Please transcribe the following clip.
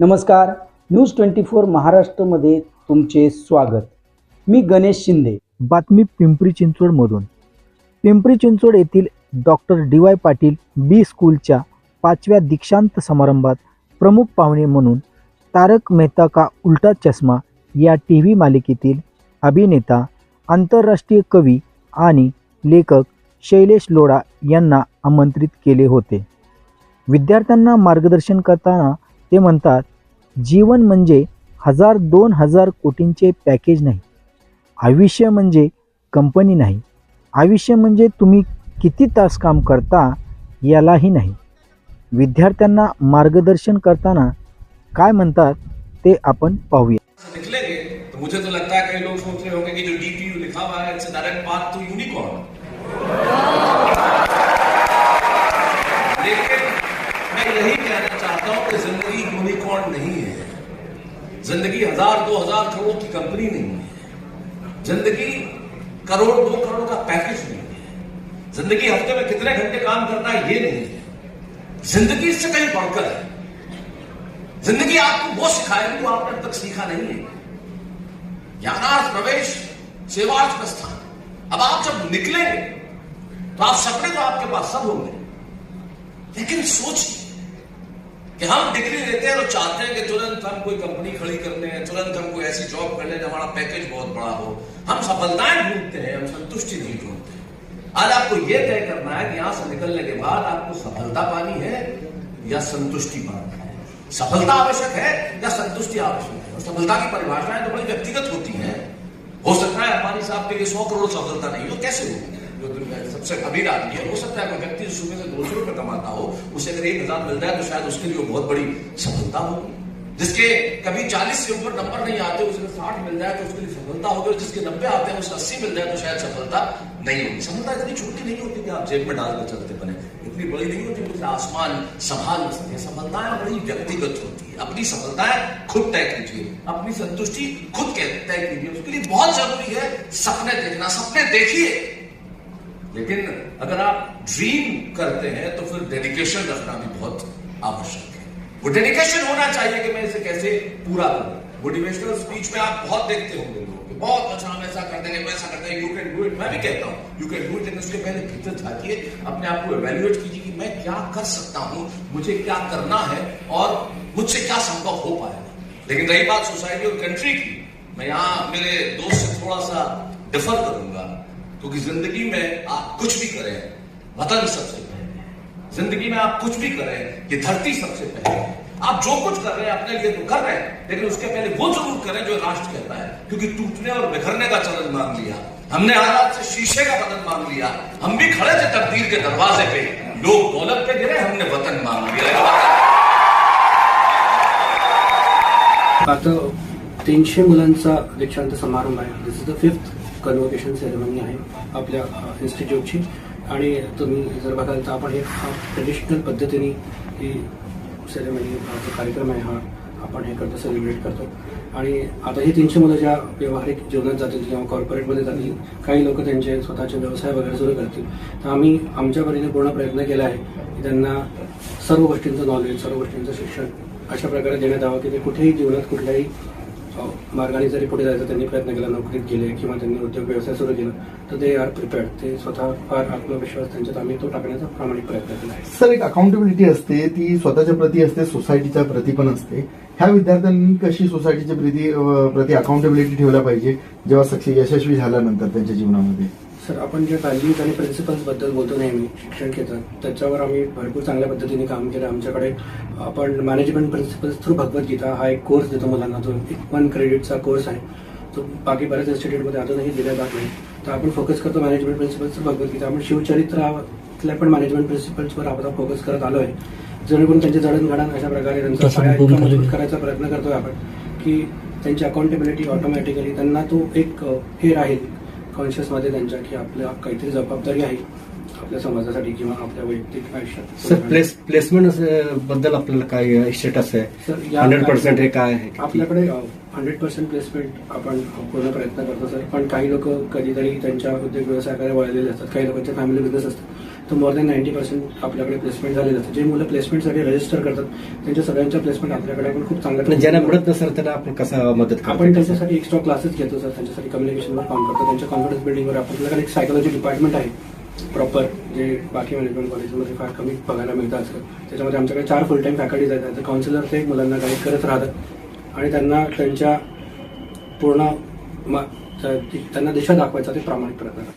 नमस्कार. News twenty four महाराष्ट्रमध्ये तुमचे स्वागत. मी गणेश शिंदे. बातमी पिंपरी चिंचवडमधून. पिंपरी चिंचवड येथील doctor D Y Patil B स्कूलच्या पाचव्या दीक्षांत समारंभात प्रमुख पाहुणे म्हणून तारक मेहता का उलटा चष्मा या टी व्ही मालिकेतील अभिनेता आंतरराष्ट्रीय कवी आणि लेखक शैलेश लोढा यांना आमंत्रित केले होते. विद्यार्थ्यांना मार्गदर्शन करताना ते म्हणतात जीवन म्हणजे हजार दोन हजार कोटींचे पॅकेज नाही. आयुष्य म्हणजे कंपनी नाही. आयुष्य म्हणजे तुम्ही किती तास काम करता यालाही नाही. विद्यार्थ्यांना मार्गदर्शन करताना काय म्हणतात ते आपण पाहूया. तो मुझे तो लगता है कई लोग सोच रहे होंगे कि जो डीपीयू लिखा हुआ है it's direct path to unicorn यही कहना चाहता हूँ कि ज़िंदगी यूनिकॉर्न नहीं है। ज़िंदगी हज़ार, दो हज़ार करोड़ की कंपनी नहीं है। ज़िंदगी करोड़, दो करोड़ का पैकेज नहीं है। ज़िंदगी हफ़्ते में कितने घंटे काम करना है, ये नहीं है। ज़िंदगी इससे कहीं बढ़कर है। ज़िंदगी आपको वो सिखाएगी जो आपने अब तक सीखा नहीं है। ज्ञानार्थ प्रवेश, सेवार्थ प्रस्थान। अब आप जब निकलेंगे तो आप सपने तो आपके पास सब होंगे। लेकिन सोचिए कि हम डिग्री लेते हैं तो चाहते हैं कि तुरंत हम कोई कंपनी खड़ी कर लें, तुरंत हम कोई ऐसी जॉब कर लें हमारा पैकेज बहुत बड़ा हो। हम सफलताएँ ढूंढते हैं, हम संतुष्टि नहीं ढूंढते आज आपको यह तय करना है कि यहाँ से निकलने के बाद आपको सफलता पानी है या संतुष्टि पानी है? सफलता आवश्यक है या संतुष्टि आवश्यक है? और सफलता की परिभाषाएँ तो बड़ी व्यक्तिगत होती हैं। हो सकता है अंबानी साहब के लिए सौ करोड़ सफलता नहीं हो, कैसे होगी? सबसे अमीर आदमी है। हो सकता है कोई व्यक्ति सुबह से दो सौ रुपये कमाता हो, उसे अगर एक हज़ार मिलता है तो शायद उसके लिए बहुत बड़ी सफलता होगी। जिसके कभी चालीस से ऊपर नंबर नहीं आते, उसे साठ मिल जाए तो उसके लिए सफलता होगी। और जिसके नब्बे आते हैं, उसे अस्सी मिल जाए तो शायद सफलता नहीं होगी। सफलता इतनी छोटी नहीं होती कि आप जेब में डालकर चलते बने। इतनी बड़ी नहीं होती कि आसमान संभाल न सके सफलताएँ बड़ी व्यक्तिगत होती है। अपनी सफलताएँ खुद तय कीजिए। अपनी संतुष्टि खुद तय कीजिए उसके लिए बहुत ज़रूरी है। सपने देखना। सपने देखिए। लेकिन अगर आप ड्रीम करते हैं तो फिर डेडिकेशन रखना भी बहुत आवश्यक है। वो डेडिकेशन होना चाहिए कि मैं इसे कैसे पूरा करूँ। मोटिवेशनल स्पीच में आप बहुत देखते होंगे लोग कि, बहुत अच्छा हम ऐसा कर देंगे, वैसा कर देंगे यू कैन डू इट मैं भी कहता हूँ यू कैन डू इट लेकिन उसके पहले भीतर झांकिए अपने आप को एवेल्युएट कीजिए कि मैं क्या कर सकता हूँ, मुझे क्या करना है, और मुझसे क्या संभव हो पाएगा लेकिन रही बात सोसाइटी और कंट्री की, मैं यहाँ मेरे दोस्त से थोड़ा सा डिफर करूँगा। क्योंकि ज़िंदगी में आप कुछ भी करें, वतन सबसे पहले। ज़िंदगी में आप कुछ भी करें, ये धरती सबसे पहले। आप जो कुछ कर रहे हैं, अपने लिए तो कर रहे हैं, लेकिन उसके पहले वो ज़रूर करें जो राष्ट्र कहता है, क्योंकि टूटने और बिखरने का चलन मांग लिया। हमने हालात से शीशे का बदन मांग लिया। हम भी खड़े थे तकदीर के दरवाजे पे। लोग दौलत पे गिरे, हमने वतन मांग लिया। आता तीनशे मुलांचा दीक्षांत समारंभ आहे. This is the fifth convocation ceremony आहे आपल्या इन्स्टिट्यूटची आणि तुम्ही जर बघाल तर आपण हे ट्रेडिशनल पद्धतीने ही सेरेमनी जो कार्यक्रम आहे हा आपण हे करतो सेलिब्रेट करतो. आणि आता ही तीनशे मुलं ज्या व्यावहारिक जीवनात जातील किंवा कॉर्पोरेटमध्ये जातील काही लोक त्यांचे स्वतःचे व्यवसाय वगैरे सुरू करतील. तर आम्ही आमच्या परीने पूर्ण प्रयत्न केला आहे की त्यांना सर्व गोष्टींचं नॉलेज सर्व गोष्टींचं शिक्षण अशा प्रकारे देण्यात यावं की ते कुठेही जीवनात कुठल्याही मार्गाने जरी पुढे जायचं त्यांनी प्रयत्न केला नोकरीत गेले किंवा त्यांनी उद्योग व्यवसाय सुरू केला तर ते आर प्रिपेअर्ड ते स्वतः फार आत्मविश्वास त्यांच्यात आम्ही तो टाकण्याचा प्रामाणिक प्रयत्न केला आहे. सर एक अकाउंटेबिलिटी असते ती स्वतःच्या प्रती असते सोसायटीच्या प्रती पण असते. ह्या विद्यार्थ्यांनी कशी सोसायटीच्या प्रती प्रती अकाउंटेबिलिटी ठेवल्या पाहिजे जेव्हा सक्सेस यशस्वी झाल्यानंतर त्यांच्या जीवनामध्ये? सर आपण जे व्हॅल्यूज आणि प्रिन्सिपल्सबद्दल बोलतो नेहमी शिक्षण क्षेत्रात त्याच्यावर आम्ही भरपूर चांगल्या पद्धतीने काम केलं. आमच्याकडे आपण मॅनेजमेंट प्रिन्सिपल्स थ्रू भगवद्गीता हा एक कोर्स देतो मुलांना. जो एक वन क्रेडिटचा कोर्स आहे. तो बाकी बऱ्याच इन्स्टिट्यूटमध्ये अजूनही दिला जात नाही. तर आपण फोकस करतो मॅनेजमेंट प्रिन्सिपल्स थ्रू भगवद्गीता. आपण शिवचरित्रातल्या पण मॅनेजमेंट प्रिन्सिपल्सवर आपण फोकस करत आलो आहे जेणेकरून त्यांचे जडणघडण अशा प्रकारे त्यांचा करायचा प्रयत्न करतोय आपण की त्यांची अकाउंटेबिलिटी ऑटोमॅटिकली त्यांना तो एक हे राहील. कॉन्शियसमध्ये त्यांच्या की आपल्या काहीतरी जबाबदारी आहे आपल्या समाजासाठी किंवा आपल्या वैयक्तिक आयुष्यात. सर प्लेस प्लेसमेंटबद्दल आपल्याला काय स्टेटस आहे हंड्रेड पर्सेंट हे काय आहे? आपल्याकडे हंड्रेड पर्सेंट प्लेसमेंट आपण पूर्ण प्रयत्न करतो सर. पण काही लोक कधीतरी त्यांच्या उद्योग व्यवसायाकडे वळलेले असतात. काही लोकांचे फॅमिली बिझनेस असतात. तर मोर दॅन नाईन्टी पर्सेंट आपल्याकडे प्लेसमेंट झालेलं असतं. जे मुलं प्लेसमेंटसाठी रजिस्टर करतात त्यांच्या सगळ्यांच्या प्लेसमेंट आपल्याकडे आपण खूप चांगल्या पण ज्यांना मिळत नसेल त्यांना आपण कसं मदत करतो आपण त्यांच्यासाठी एक्स्ट्रा क्लासेस घेतो सर त्यांच्यासाठी कम्युनिकेशनवर काम करतो. त्यांच्या कॉन्फिडन्स बिल्डिंगवर आपल्याकडे एक सायकोलॉजी डिपार्टमेंट आहे. प्रॉपर जे बाकी मॅनेजमेंट कॉलेजमध्ये फार कमी बघायला मिळतं आजकाल. त्याच्यामध्ये आमच्याकडे चार फुल टाईम फॅकल्टीज आहेत. तर काउन्सिलर ते मुलांना गाईड करत राहतात. आणि त्यांना त्यांच्या पूर्ण त्यांना दिशा दाखवायचा ते प्रामाणिक प्रयत्न